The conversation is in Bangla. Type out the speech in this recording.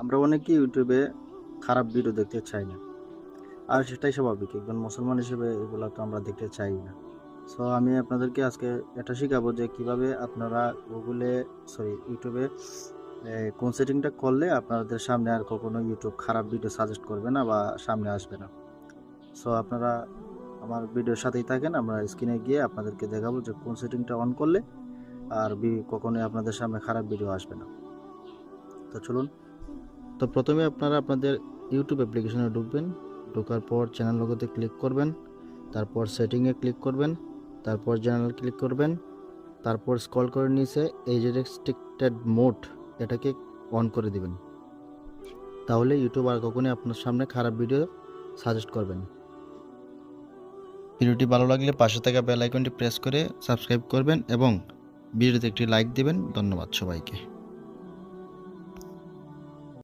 আমরা অনেকেই ইউটিউবে খারাপ ভিডিও দেখতে চাই না। আর সেটাই স্বাভাবিক, একজন মুসলমান হিসেবে এগুলো তো আমরা দেখতে চাই না। সো আমি আপনাদেরকে আজকে এটা শেখাবো যে কীভাবে আপনারা গুগলে সরি ইউটিউবে কোন সেটিংটা করলে আপনাদের সামনে আর কখনো ইউটিউব খারাপ ভিডিও সাজেস্ট করবে না বা সামনে আসবে না। সো আপনারা আমার ভিডিওর সাথেই থাকেন, আমরা স্ক্রিনে গিয়ে আপনাদেরকে দেখাবো যে কোন সেটিংটা অন করলে আর কখনোই আপনাদের সামনে খারাপ ভিডিও আসবে না। তো চলুন তো প্রথমে আপনারা আপনাদের ইউটিউব অ্যাপ্লিকেশনে ঢুকবেন। ঢোকার পর চ্যানেল লোগোতে ক্লিক করবেন। তারপর সেটিংয়ে ক্লিক করবেন। তারপর চ্যানেল ক্লিক করবেন। তারপর স্ক্রল করে নিচে এই যে রেস্ট্রিক্টেড মোড এটাকে অন করে দিবেন। তাহলে ইউটিউব আর কখনোই আপনার সামনে খারাপ ভিডিও সাজেস্ট করবেন ভিডিওটি ভালো লাগলে পাশে থাকা বেল আইকনটি প্রেস করে সাবস্ক্রাইব করবেন এবং ভিডিওতে একটি লাইক দিবেন। ধন্যবাদ সবাইকে।